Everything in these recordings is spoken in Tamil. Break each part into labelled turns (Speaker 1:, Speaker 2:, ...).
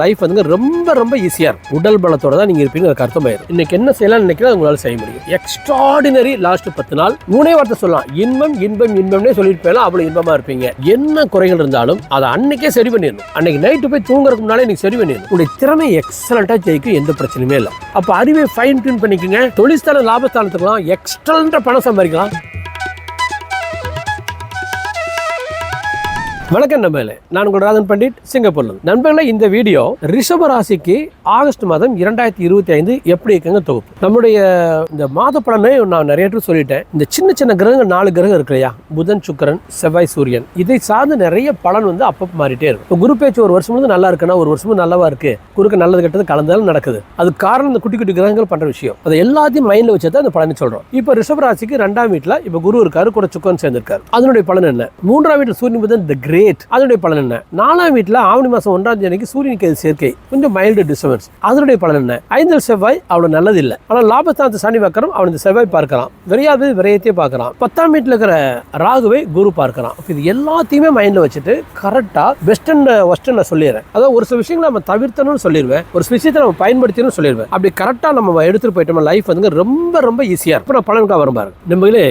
Speaker 1: லைஃப் வந்து ரொம்ப ரொம்ப ஈஸியாக இருக்கும் உடல் பலத்தோட தான் நீங்கள் இருப்பீங்க அதுக்கு அர்த்தமாயிரும் இன்னைக்கு என்ன செய்யலாம் நினைக்கிறோம் உங்களால் செய்ய முடியும். எக்ஸ்ட்ராடினரி லாஸ்ட் பத்து நாள் மூணே வார்த்தை சொல்லலாம். இன்பம் இன்பம் இன்பம்னே சொல்லிட்டு போயலாம் அவ்வளோ இன்பமாக இருப்பீங்க. என்ன குறைகள் இருந்தாலும் அதை அன்னைக்கே சரி பண்ணிடணும். அன்னைக்கு நைட்டு போய் தூங்குறதுக்கு முன்னாலே நீங்க சரி பண்ணிடணும். உங்களுடைய திறமை எக்ஸலண்டா ஜெயிக்கும் எந்த பிரச்சனையுமே இல்லை. அப்போ அறிவை ஃபைன் டியூன் பண்ணிக்கோங்க. தொழிற்சாலை லாபஸ்தானத்துக்கலாம் எக்ஸ்ட்ரா பணம் சம்பாதிக்கலாம். வணக்கம் நண்பர்களே. நான் உங்கள் ராதன் பண்டிட் சிங்கப்பூர்ல நண்பர்களே இந்த வீடியோ ரிஷப ராசிக்கு ஆகஸ்ட் மாதம் இரண்டாயிரத்தி இருபத்தி ஐந்து எப்படி இருக்குங்க தொகுப்பு? நம்முடைய இந்த மாத பலனை நான் நிறைய பேர் சொல்லிட்டேன். இந்த சின்ன சின்ன கிரகங்கள் நாலு கிரகம் இருக்கு இல்லையா? புதன் சுக்கிரன் செவ்வாய் சூரியன். இதை சார்ந்து நிறைய பலன் வந்து அப்போ மாறிட்டே இருக்கும். இப்போ குரு பேச்சு ஒரு வருஷம் வந்து நல்லா இருக்குன்னா ஒரு வருஷமும் நல்லாவா இருக்கு? குறுக்கு நல்லது கெட்டது கலந்தாலும் நடக்குது. அது காரணம் இந்த குட்டி குட்டி கிரகங்கள் பண்ற விஷயம். அதை எல்லாத்தையும் மைண்ட்ல வச்சு தான் அந்த பலனை சொல்றோம். இப்போ ரிஷப ராசிக்கு ரெண்டாம் வீட்டில் இப்போ குரு இருக்காரு கூட சுக்கரன் சேர்ந்திருக்காரு. அதனுடைய பலன் என்ன? மூன்றாம் வீட்டில் சூரியன் புதன் த கிரேட் அதனுடைய பலன் என்ன? நாலாம் வீட்டில் ஆவணி மாதம் ஒன்றாம் தேதிக்கு சூரியனுக்கு அது சேர்க்கை. கொஞ்சம் மைல்டு டிஸ்டர்பன்ஸ் அதனுடைய பலன் என்ன? ஐந்தல் செவ்வாய் அவ்வளவு நல்லது இல்லை ஆனால் லாபஸ்தானத்து சனி வக்கரம் அவன் இந்த செவ்வாய் பார்க்கலாம். விரையாவது விரயத்தையே பார்க்கலாம். பத்தாம் வீட்டில் இருக்கிற ராகுவை குரு பார்க்கலாம். இது எல்லாத்தையுமே மைண்டில் வச்சுட்டு கரெக்டாக பெஸ்ட் அண்ட் ஒஸ்ட் நான் சொல்லிடுறேன். அதாவது ஒரு சில விஷயங்களை நம்ம தவிர்த்தணும்னு சொல்லிடுவேன். ஒரு சில விஷயத்தை நம்ம பயன்படுத்தணும்னு சொல்லிடுவேன். அப்படி கரெக்டாக நம்ம எடுத்துகிட்டு போயிட்டோம் லைஃப் வந்து ரொம்ப ரொம்ப ஈஸியாக இருக்கும். நான் பலனுக்காக வரும் பாருங்க. நம்மளே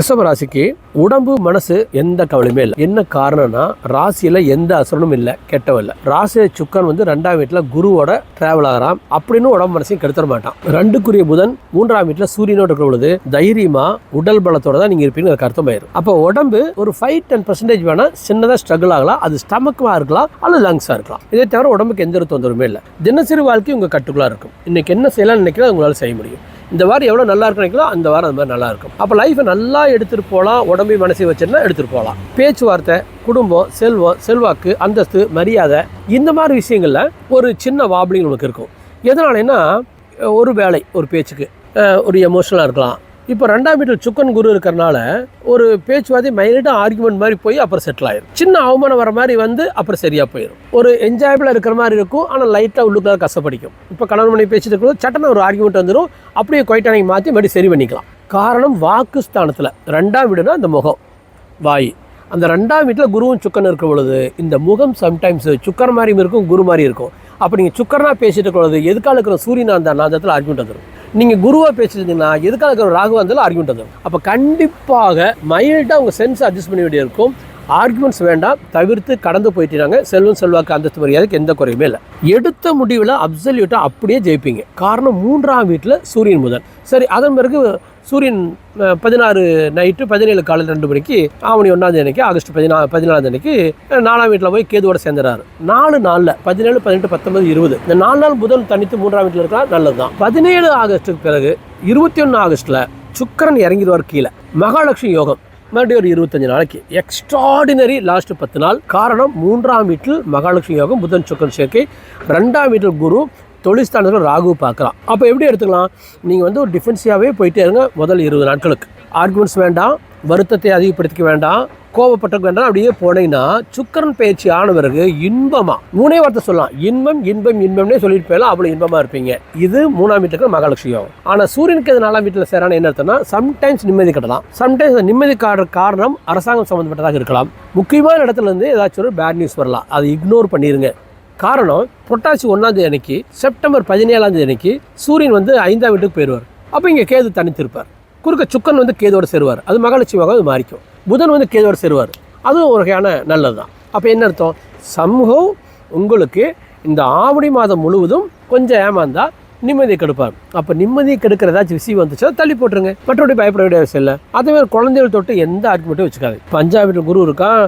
Speaker 1: ரிஷப ராசிக்கு உடம்பு மனசு எந்த கவலையுமே இல்லை. என்ன காரணம்னா ராசியில எந்த அசுரனும் இல்லை கெட்டவல்ல இல்லை. ராசி சுக்கன் வந்து ரெண்டாம் வீட்டில் குருவோட டிராவல் ஆகிறான். அப்படின்னு உடம்பு மனசையும் கெடுத்துட மாட்டான். ரெண்டுக்குரிய புதன் மூன்றாம் வீட்டில் சூரியனோட இருக்கிற பொழுது தைரியமாக உடல் பலத்தோட தான் நீங்க இருப்பீங்க அதுக்கு அர்த்தமாயிரும் அப்போ உடம்பு ஒரு ஃபைவ் டென் பர்சன்டேஜ் வேணால் சின்னதாக ஸ்ட்ரகிள் ஆகலாம். அது ஸ்டமக்கா இருக்கலாம் அல்லது லங்ஸாக இருக்கலாம். இதை தவிர உடம்புக்கு எந்த ஒரு தொந்தரவுமே இல்லை. தினசரி வாழ்க்கை உங்கள் கட்டுக்குள்ளாக இருக்கும். இன்றைக்கி என்ன செய்யலாம்னு நினைக்கிறோம் உங்களால் செய்ய முடியும். இந்த வாரம் எவ்வளோ நல்லா இருக்கிறீங்களோ அந்த வாரம் அந்த மாதிரி நல்லா இருக்கும். அப்போ லைஃப்பை நல்லா எடுத்துகிட்டு போகலாம். உடம்பையும் மனசையும் வச்சுருந்தா எடுத்துகிட்டு போகலாம். பேச்சுவார்த்தை குடும்பம் செல்வம் செல்வாக்கு அந்தஸ்து மரியாதை இந்த மாதிரி விஷயங்களில் ஒரு சின்ன வாபிளிங் உனக்கு இருக்கும் எதனாலன்னா ஒரு வேலை ஒரு பேச்சுக்கு ஒரு எமோஷனலாக இருக்கலாம். இப்போ ரெண்டாம் வீட்டில் சுக்கன் குரு இருக்கிறனால ஒரு பேச்சுவார்த்தை மைல்டாக ஆர்குமெண்ட் மாதிரி போய் அப்புறம் செட்டில் ஆயிடும் சின்ன அவமானம் வர மாதிரி வந்து அப்புறம் சரியாக போயிடும் ஒரு என்ஜாயபிளாக இருக்கிற மாதிரி இருக்கும் ஆனால் லைட்டாக உள்ளுக்குள்ள கஷ்டப்படிக்கும் இப்போ கணவன் மணி பேசிட்டு இருக்கும்போது சட்டன ஒரு ஆர்குமெண்ட் வந்துடும் அப்படியே கொயிட்டானைக்கு மாற்றி மறுபடியும் சரி பண்ணிக்கலாம். காரணம் வாக்கு ஸ்தானத்தில். ரெண்டாம் வீடுனா அந்த முகம் வாய். அந்த ரெண்டாம் வீட்டில் குருவும் சுக்கன் இருக்கும் பொழுது இந்த முகம் சம்டைம்ஸ் சுக்கர் மாதிரியும் இருக்கும் குரு மாதிரி இருக்கும். அப்போ நீங்கள் சுக்கரனா பேசிட்டு இருக்கிறது எதுக்காக இருக்கிற சூரியனா அந்த நாதத்தில் ஆர்குமெண்ட் வந்துடும் நீங்கள் குருவாக பேசிட்டீங்கன்னா எதுக்காக இருக்கிற ராகு இருந்தாலும் ஆர்குமெண்ட் வந்துடும் அப்போ கண்டிப்பாக மைல்டாக உங்கள் சென்ஸ் அட்ஜஸ்ட் பண்ண வேண்டியிருக்கும் ஆர்குமெண்ட்ஸ் வேண்டாம் தவிர்த்து கடந்து போயிட்டிருக்காங்க. செல்வம் செல்வாக்கு அந்தஸ்து மரியாதைக்கு எந்த குறையுமே இல்லை. எடுத்த முடிவில் அப்சல்யூட்டாக அப்படியே ஜெயிப்பீங்க. காரணம் மூன்றாம் வீட்டில் சூரியன் முதல். சரி அதன் பிறகு சூரியன் பதினாறு நைட்டு பதினேழு காலையில் ரெண்டு மணிக்கு ஆவணி ஒன்றாம் தேதிக்கு ஆகஸ்ட் பதினா பதினாலாம் தேதிக்கு நாலாம் வீட்டில் போய் கேதுவோட சேர்ந்துறாரு. நாலு நாளில் பதினேழு பதினெட்டு பத்தொன்பது இருபது. இந்த நாலு நாள் புதன் தனித்து மூன்றாம் வீட்டில் இருக்கா? நல்லது தான் பதினேழு ஆகஸ்ட்டுக்கு பிறகு இருபத்தி ஒன்று ஆகஸ்ட்டில் சுக்கிரன் இறங்கிடுவார் கீழே. மகாலட்சுமி யோகம். மறுபடியும் ஒரு இருபத்தஞ்சு நாளைக்கு. எக்ஸ்ட்ராடினரி லாஸ்ட் பத்து நாள். காரணம் மூன்றாம் வீட்டில் மகாலட்சுமி யோகம் புதன் சுக்கரன் சேர்க்கை. ரெண்டாம் வீட்டில் குரு தொழில்ஸ்தானத்தில் ராகு பார்க்கலாம். அப்போ எப்படி எடுத்துக்கலாம்? நீங்கள் வந்து ஒரு டிஃபென்சிவாகவே போயிட்டே இருங்க முதல் இருபது நாட்களுக்கு. ஆர்குமெண்ட்ஸ் வேண்டாம். வருத்தத்தை அதிகப்படுத்திக்க வேண்டாம். கோபப்பட்டு வேண்டாம். அப்படியே போனீங்கன்னா சுக்கரன் பயிற்சி ஆன பிறகு இன்பமா? மூணே வார்த்தை சொல்லலாம். இன்பம் இன்பம் இன்பம்னே சொல்லிட்டு போயலாம் அவ்வளோ இன்பமா இருப்பீங்க. இது மூணாம் வீட்டுக்கு மகாலட்சுமி யோகம் ஆனால் சூரியனுக்கு இது நாலாம் வீட்டில் சேரான என்ன அர்த்தம்னா சம்டைம்ஸ் நிம்மதி கட்டலாம். சம்டைம்ஸ் நிம்மதி காடுற காரணம் அரசாங்கம் சம்மந்தப்பட்டதாக இருக்கலாம். முக்கியமான இடத்துல இருந்து ஏதாச்சும் ஒரு பேட் நியூஸ் வரலாம். அதை இக்னோர் பண்ணிருங்க. காரணம் புரட்டாசி ஒன்றாம் தேதி அன்னைக்கு செப்டம்பர் பதினேழாம் தேதி அன்னைக்கு சூரியன் வந்து ஐந்தாம் வீட்டுக்கு போயிடுவார். அப்போ இங்கே கேது தனித்திருப்பார். குறுக்க சுக்கன் வந்து கேதோடு சேருவார். அது மகாலட்சுமி யோகம் அது மாறிக்கும். புதன் வந்து கேதோட சேருவார். அதுவும் ஒரு வகையான நல்லது தான் அப்போ என்ன அர்த்தம்? சமூகம் உங்களுக்கு இந்த ஆவணி மாதம் முழுவதும் கொஞ்சம் ஏமாந்தா நிம்மதியை கெடுப்பார். அப்போ நிம்மதியை கெடுக்கிற ஏதாச்சும் விஷயம் வந்துச்சுன்னா தள்ளி போட்டுருங்க. மற்றபடி பயப்பட வேண்டிய அவசியம் இல்லை. அதே மாதிரி குழந்தைகள் தொட்டு எந்த ஆர்குமெண்ட்டும் வச்சுக்காது இப்போ அஞ்சாம் வீட்டில் குரு இருக்கான்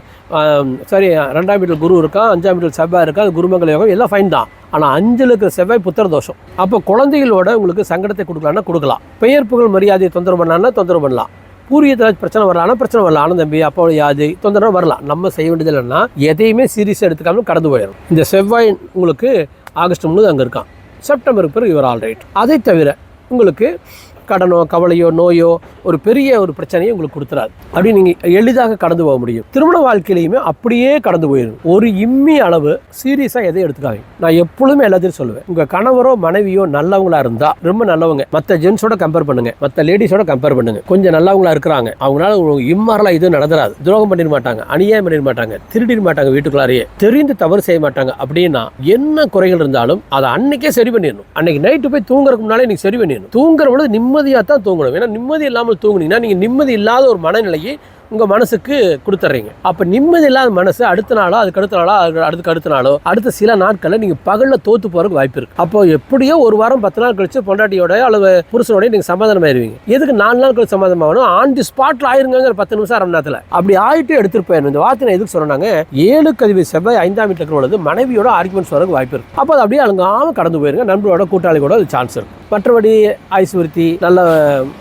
Speaker 1: சாரி சரி ரெண்டாம் வீட்டில் குரு இருக்கான் அஞ்சாம் வீட்டில் செவ்வாய் இருக்கா? குருமங்கல யோகம் எல்லாம் ஃபைன் தான். ஆனால் அஞ்சில் இருக்கிற செவ்வாய் புத்திர தோஷம். அப்போ குழந்தைகளோட உங்களுக்கு சங்கடத்தை கொடுக்கலாம்னா கொடுக்கலாம். பெயர் புகழ் மரியாதையை தொந்தரவு பண்ணலாம்னா தொந்தரவு பண்ணலாம். பூரியத்தில் பிரச்சனை வரலாம்னா பிரச்சனை வரலாம். ஆனால் தம்பி அப்போ யாது தொந்தரவு வரலாம். நம்ம செய்ய வேண்டியது இல்லைன்னா எதையுமே சீரியஸாக எடுத்துக்காமல் கடந்து போயிடும் இந்த செவ்வாய் உங்களுக்கு ஆகஸ்ட் முழுது அங்கே இருக்கான். செப்டம்பருக்கு பிறகு இவர் ஆல் ரைட் அதை தவிர உங்களுக்கு கடனோ கவலையோ நோயோ ஒரு பெரிய ஒரு பிரச்சனையை உங்களுக்கு கொடுத்துறாது. அப்படி நீங்கள் எளிதாக கடந்து போக முடியும். திருமண வாழ்க்கையிலையுமே அப்படியே கடந்து போயிடும் ஒரு இம்மி அளவு சீரியஸாக எதையும் எடுத்துக்காங்க நான் எப்பொழுதுமே எல்லாத்தையும் சொல்லுவேன். உங்கள் கணவரோ மனைவியோ நல்லவங்களா இருந்தால் ரொம்ப நல்லவங்க. மற்ற ஜென்ஸோட கம்பேர் பண்ணுங்க. மற்ற லேடிஸோட கம்பேர் பண்ணுங்க. கொஞ்சம் நல்லவங்களா இருக்கிறாங்க. அவங்களால இம்மாரலாம் எதுவும் நடந்துடாது துரோகம் பண்ணிட மாட்டாங்க. அநியாயம் பண்ணிட மாட்டாங்க. திருடிட மாட்டாங்க வீட்டுக்குள்ளாரையே. தெரிந்து தவறு செய்ய மாட்டாங்க. அப்படின்னா என்ன குறைகள் இருந்தாலும் அதை அன்னைக்கே சரி பண்ணிடணும். அன்னைக்கு நைட்டு போய் தூங்குறதுக்கு முன்னாலே நீங்க சரி பண்ணிடணும். தூங்குற பொழுது நிம்மதியாக தான் தூங்கணும். ஏன்னா நிம்மதி இல்லாமல் தூங்குனீங்கன்னா நீங்க நிம்மதி இல்லாத ஒரு மனநிலையை உங்கள் மனசுக்கு கொடுத்துட்றீங்க அப்போ நிம்மதி இல்லாத மனசு அடுத்த நாளோ அதுக்கு அடுத்த நாளோ அதுக்கு அடுத்து அடுத்த நாளோ அடுத்த சில நாட்களில் நீங்கள் பகலில் தோற்று போகிறதுக்கு வாய்ப்பு இருக்குது அப்போ எப்படியோ ஒரு வாரம் பத்து நாள் கழிச்சு பொண்டாட்டியோட அல்லது புருஷனோடய நீங்கள் சமாதானம் ஆயிருவீங்க எதுக்கு நாலு நாள் கழிச்சு சமாதானம் ஆகணும் ஆன் தி ஸ்பாட்டில் ஆயிருங்கிற பத்து நிமிஷம் அரை நேரத்தில். அப்படி ஆகிட்டு எடுத்துகிட்டு போயிடணும். இந்த வார்த்தை நான் எதுக்கு சொன்னாங்க ஏழு கதிவு செவ்வாய் ஐந்தாம் வீட்டில் இருக்கிற பொழுது மனைவியோட ஆர்குமெண்ட்ஸ் வரதுக்கு வாய்ப்பு இருக்குது அப்போ அது அப்படியே அழுங்காம கடந்து போயிருங்க. நண்பரோட கூட்டாளி கூட அது சான்ஸ் இருக்கு. மற்றபடி ஐஸ்வர்த்தி நல்ல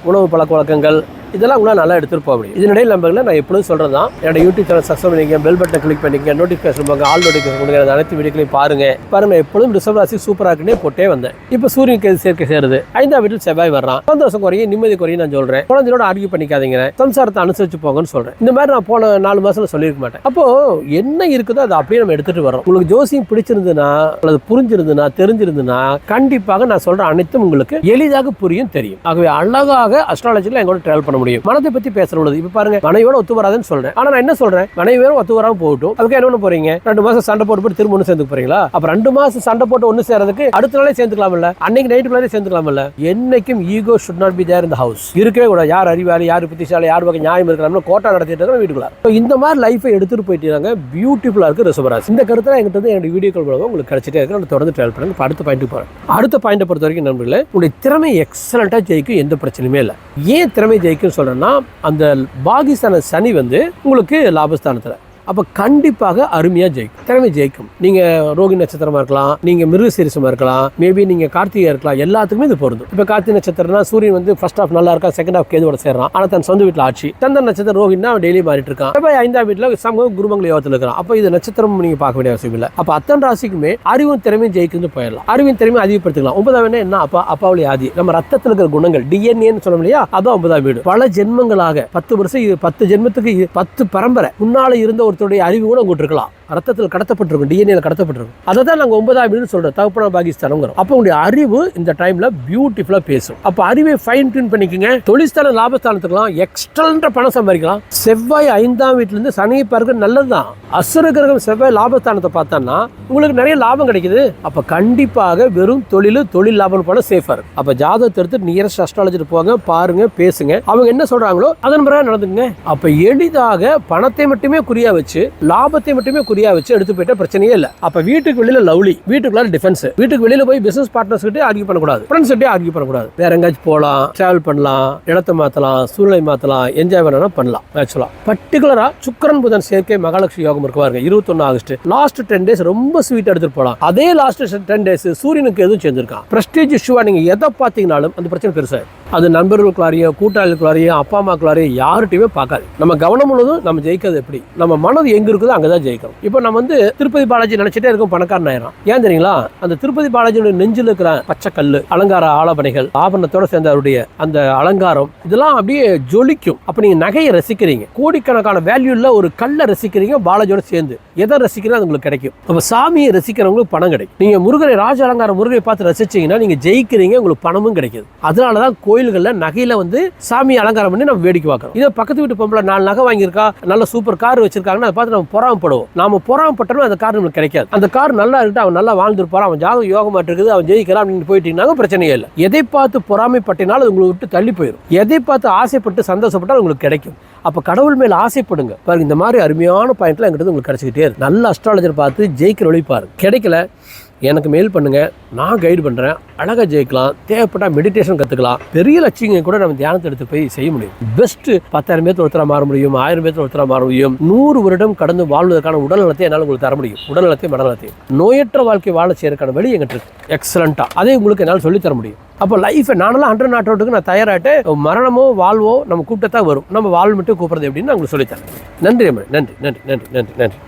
Speaker 1: உணவு பழக்க வழக்கங்கள் இதெல்லாம் உங்களால் நல்லா எடுத்துகிட்டு போக முடியும். இதனிடையில் நம்பர்களை நான் எப்பொழுதும் சொல்கிறது தான். என்னோட யூடியூப் சேனல் சப்ஸ்கிரைப் பண்ணிக்க பெல் பட்டன் கிளிக் பண்ணிக்க நோட்டிஃபிகேஷன் போங்க ஆல் நோட்டிஃபிகேஷன் கொடுங்க. அனைத்து வீடியோக்களையும் பாருங்க. பாருங்க எப்பொழுதும் ரிசர்வ் ராசி சூப்பராக இருக்குன்னே போட்டே வந்தேன். இப்போ சூரியன் கேது சேர்க்கை சேருது. ஐந்தாம் வீட்டில் செவ்வாய் வர்றான். சந்தோஷம் குறையும் நிம்மதி குறையும் நான் சொல்கிறேன் குழந்தையோட ஆர்கியூ பண்ணிக்காதீங்க சம்சாரத்தை அனுசரிச்சு போங்கன்னு சொல்கிறேன் இந்த மாதிரி நான் போன நாலு மாதம் சொல்லியிருக்க மாட்டேன். அப்போது என்ன இருக்குதோ அதை அப்படியே நம்ம எடுத்துகிட்டு வரோம் உங்களுக்கு ஜோசியம் பிடிச்சிருந்துன்னா அல்லது புரிஞ்சிருந்ததுன்னா தெரிஞ்சிருந்ததுன்னா கண்டிப்பாக நான் சொல்கிற அனைத்தும் உங்களுக்கு எளிதாக புரியும் தெரியும். ஆகவே அழகாக அஸ்ட்ராலஜியில் எங்களோட ட்ராவல் பண்ண முடியும். முடியும். மனதை பத்தி பேசுற பொழுது இப்ப பாருங்க மனைவியோட ஒத்து வராதுன்னு சொல்றேன். ஆனா நான் என்ன சொல்றேன்? மனைவியோட ஒத்து வராம போகட்டும். அதுக்கு என்ன பண்ண போறீங்க? ரெண்டு மாசம் சண்டை போட்டு போட்டு திரும்ப ஒன்று சேர்ந்து போறீங்களா? அப்ப ரெண்டு மாசம் சண்டை போட்டு ஒன்று சேர்றதுக்கு அடுத்த நாளே சேர்ந்துக்கலாம் இல்ல அன்னைக்கு நைட்டுக்குள்ளே இல்ல என்னைக்கும் ego should not be there இந்த ஹவுஸ் இருக்கவே கூடாது. யார் அறிவாளி யார் புத்திசாலி யார் பக்கம் நியாயம் இருக்கிறாங்க கோட்டா நடத்திட்டு இருக்கோம் வீட்டுக்குள்ள இந்த மாதிரி லைஃபை எடுத்துட்டு போயிட்டு பியூட்டிஃபுல்லா இருக்கு ரிசபராசி இந்த கருத்துல எங்கிட்ட வந்து என்னோட வீடியோக்கள் மூலமாக உங்களுக்கு கிடைச்சிட்டே இருக்கு. தொடர்ந்து ட்ராவல் பண்ணுங்க. அடுத்த பாயிண்ட் போறேன். அடுத்த பாயிண்ட் பொறுத்த வரைக்கும் நண்பர்களே உங்களுடைய திறமை எக்ஸலண்டா ஜெயிக்கும். எந்த பிரச்சனையுமே இல்லை. ஏன் திறமை ஜெயிக்கும் ஜெயிக்கும்னு அந்த பாகிஸ்தான சனி வந்து உங்களுக்கு லாபஸ்தானத்துல. அப்போ கண்டிப்பாக அருமையாக ஜெயிக்கும். திறமை ஜெயிக்கும். நீங்கள் ரோகி நட்சத்திரமாக இருக்கலாம் நீங்கள் மிருக சீரிசமாக இருக்கலாம் மேபி நீங்கள் கார்த்திகை இருக்கலாம் எல்லாத்துக்குமே இது பொருந்தும். இப்போ கார்த்திகை நட்சத்திரம்னா சூரியன் வந்து ஃபர்ஸ்ட் ஹாஃப் நல்லா இருக்கா செகண்ட் ஹாஃப் கேதுவோட சேர்றான். ஆனால் தன் சொந்த வீட்டில் ஆட்சி. சந்திரன் நட்சத்திரம் ரோஹின்னா டெய்லி மாறிட்டு இருக்கான். இப்போ ஐந்தாம் வீட்டில் சமூக குருமங்கல யோகத்தில் இருக்கிறான். அப்போ இது நட்சத்திரம் நீங்கள் பார்க்க வேண்டிய அவசியம் இல்லை. அப்போ அத்தன் ராசிக்குமே அறிவும் திறமையும் ஜெயிக்குன்னு போயிடலாம். அறிவின் திறமையை அதிகப்படுத்திக்கலாம். ஒன்பதாம் என்ன? அப்பா அப்பாவுடைய ஆதி. நம்ம ரத்தத்தில் இருக்கிற குணங்கள் டிஎன்ஏன்னு சொல்ல இல்லையா? அதான் ஒன்பதாம் வீடு. பல ஜென்மங்களாக பத்து வருஷம் இது பத்து ஜென்மத்துக்கு பத்து பரம்பரை. முன்னால இருந்த ஒரு ஒருத்தருடைய அறிவு கூட உங்கள்கிட்ட இருக்கலாம். ரத்தத்தில் கடத்தப்பட்டிருக்கும் டிஎன்ஏல கடத்தப்பட்டிருக்கும். அதை தான் நாங்கள் ஒன்பதாம் வீடுன்னு சொல்றோம் தகப்பனா பாகிஸ்தானுங்கிறோம். அப்போ உங்களுடைய அறிவு இந்த டைமில் பியூட்டிஃபுல்லா பேசும். அப்போ அறிவை ஃபைன் டியூன் பண்ணிக்கோங்க. தொழிற்சாலை லாபஸ்தானத்துக்கலாம் எக்ஸ்ட்ரன்ற பணம் சம்பாதிக்கலாம். செவ்வாய் ஐந்தாம் வீட்டுல இருந்து சனியை பார்க்க நல்லதுதான். அசுர கிரகம் செவ்வாய் லாபஸ்தானத்தை பார்த்தோம்னா உங்களுக்கு நிறைய லாபம் கிடைக்குது. அப்ப கண்டிப்பாக வெறும் தொழில் தொழில் லாபம் போல சேஃபாக இருக்கும். அப்போ ஜாதகத்தை எடுத்து நியரஸ்ட் அஸ்ட்ராலஜிட்டு போங்க பாருங்க பேசுங்க. அவங்க என்ன சொல்றாங்களோ அதன் பிறகு நடந்துங்க அப்போ எளிதாக பணத்தை மட்டுமே குறியா வச்சு லாபத்தை மட்டுமே குறியாக வச்சு எடுத்து போயிட்ட பிரச்சனையே இல்லை. அப்போ வீட்டுக்கு வெளியில் லவ்லி. வீட்டுக்குள்ள டிஃபென்ஸ் வீட்டுக்கு வெளியில் போய் பிசினஸ் பார்ட்னர்ஸ் கிட்டே ஆர்கியூ பண்ணக்கூடாது. ஃப்ரெண்ட்ஸ் கிட்டே ஆர்கியூ பண்ணக்கூடாது. வேற எங்கேயாச்சும் போகலாம் ட்ராவல் பண்ணலாம் இடத்த மாற்றலாம் சூழ்நிலை மாற்றலாம் என்ஜாய் பண்ணலாம் பண்ணலாம். ஆக்சுவலாக பர்டிகுலராக சுக்கரன் புதன் சேர்க்கை மகாலட்சுமி யோகம் இருக்கு பாருங்க. இருபத்தொன்னு ஆகஸ்ட். லாஸ்ட் டென் டேஸ் ரொம்ப ஸ்வீட் எடுத்துட்டு போகலாம் அதே லாஸ்ட் டென் டேஸ் சூரியனுக்கு எதுவும் சேர்ந்துருக்கான். பிரஸ்டேஜ் இஷ்யூவாக நீங்கள் எதை பார்த்தீங்கனாலும் அந்த பிரச்சனை பெருசாக அது நண்பர்களுக்குள்ளாரையோ கூட்டாளிகளுக்குள்ளாரையோ அப்பா அம்மாக்குள்ளாரையும் யார்கிட்டையுமே பார்க்காது. நம்ம கவனம் முழுவதும் நம்ம ஜெயிக்கிறது எப்படி? நம்ம மனது எங்கே இருக்குதோ அங்கே தான் ஜெயிக்கிறோம். இப்போ நம்ம வந்து திருப்பதி பாலாஜி நினச்சிட்டே இருக்கும் பணக்காரன் ஆயிரம் ஏன் தெரியுங்களா? அந்த திருப்பதி பாலாஜியோட நெஞ்சில் இருக்கிற பச்சை கல் அலங்கார ஆலபனைகள் ஆபரணத்தோட சேர்ந்த அவருடைய அந்த அலங்காரம் இதெல்லாம் அப்படியே ஜொலிக்கும். அப்போ நீங்கள் நகையை ரசிக்கிறீங்க. கோடிக்கணக்கான வேல்யூவில் ஒரு கல்லை ரசிக்கிறீங்க பாலாஜியோட சேர்ந்து. எதை ரசிக்கிறீங்க அது உங்களுக்கு கிடைக்கும். அப்போ சாமியை ரசிக்கிறவங்களுக்கு பணம் கிடைக்கும். நீங்கள் முருகனை ராஜ அலங்கார முருகனை பார்த்து ரசிச்சீங்கன்னா நீங்கள் ஜெயிக்கிறீங்க உங்களுக்கு பணமும் கிடைக்குது. கோ கோயில்களில் நகையில் வந்து சாமி அலங்காரம் பண்ணி நம்ம வேடிக்கை பார்க்கறோம். இதே பக்கத்து வீட்டு பொம்பளை நாலு நகை வாங்கியிருக்கா நல்ல சூப்பர் கார் வச்சிருக்காங்கன்னா அதை பார்த்து நம்ம பொறாமப்படுவோம். நாம பொறாமப்பட்டோம்னா அந்த கார் நம்மளுக்கு கிடைக்காது. அந்த கார் நல்லா இருக்கு அவன் நல்லா வாழ்ந்துருப்பான் அவன் ஜாதகம் யோகமாக இருக்குது அவன் ஜெயிக்கிறான் அப்படின்னு போயிட்டீங்கன்னா பிரச்சனையே இல்லை. எதை பார்த்து பொறாமைப்பட்டினாலும் அது உங்களை விட்டு தள்ளி போயிடும் எதை பார்த்து ஆசைப்பட்டு சந்தோஷப்பட்டால் உங்களுக்கு கிடைக்கும். அப்போ கடவுள் மேலே ஆசைப்படுங்க. பாருங்க இந்த மாதிரி அருமையான பாயிண்ட்லாம் எங்கிட்ட உங்களுக்கு கிடைச்சிக்கிட்டே இருக்கு. நல்ல அஸ்ட்ராலஜர் பார்த்து ஜெயிக்கிற ஒழிப்பாரு கிடைக்கல எனக்கு மெயில் பண்ணுங்கள் நான் கைடு பண்ணுறேன் அழகாக ஜெயிக்கலாம். தேவைப்பட்டால் மெடிடேஷன் கற்றுக்கலாம் பெரிய லட்சியங்க கூட நம்ம தியானத்தை எடுத்து போய் செய்ய முடியும். பெஸ்ட்டு பத்தாயிரம் பேர்த்து ஒருத்தராக மாற முடியும் ஆயிரம் பேர்த்து ஒருத்தராக மாற முடியும். நூறு வருடம் கடந்து வாழ்வதற்கான உடல் நலத்தை என்னால் உங்களுக்கு தர முடியும். உடல் நலத்தையும் மனநலத்தையும் நோயற்ற வாழ்க்கை வாழ செய்யறதுக்கான வழி எங்கிட்ட இருக்கு. எக்ஸலண்ட்டாக அதே உங்களுக்கு என்னால் சொல்லித்தர தர முடியும். அப்போ லைஃப் நானெல்லாம் ஹண்ட்ரட் நாட் அவுட்டுக்கு நான் தயாராகிட்டு மரணமோ வாழ்வோ நம்ம கூப்பிட்டத்தான் வரும். நம்ம வாழ் மட்டும் கூப்பிடுறது எப்படின்னு நான் உங்களுக்கு சொல்லித்தரேன் நன்றி அம்மா. நன்றி நன்றி நன்றி நன்றி நன்றி.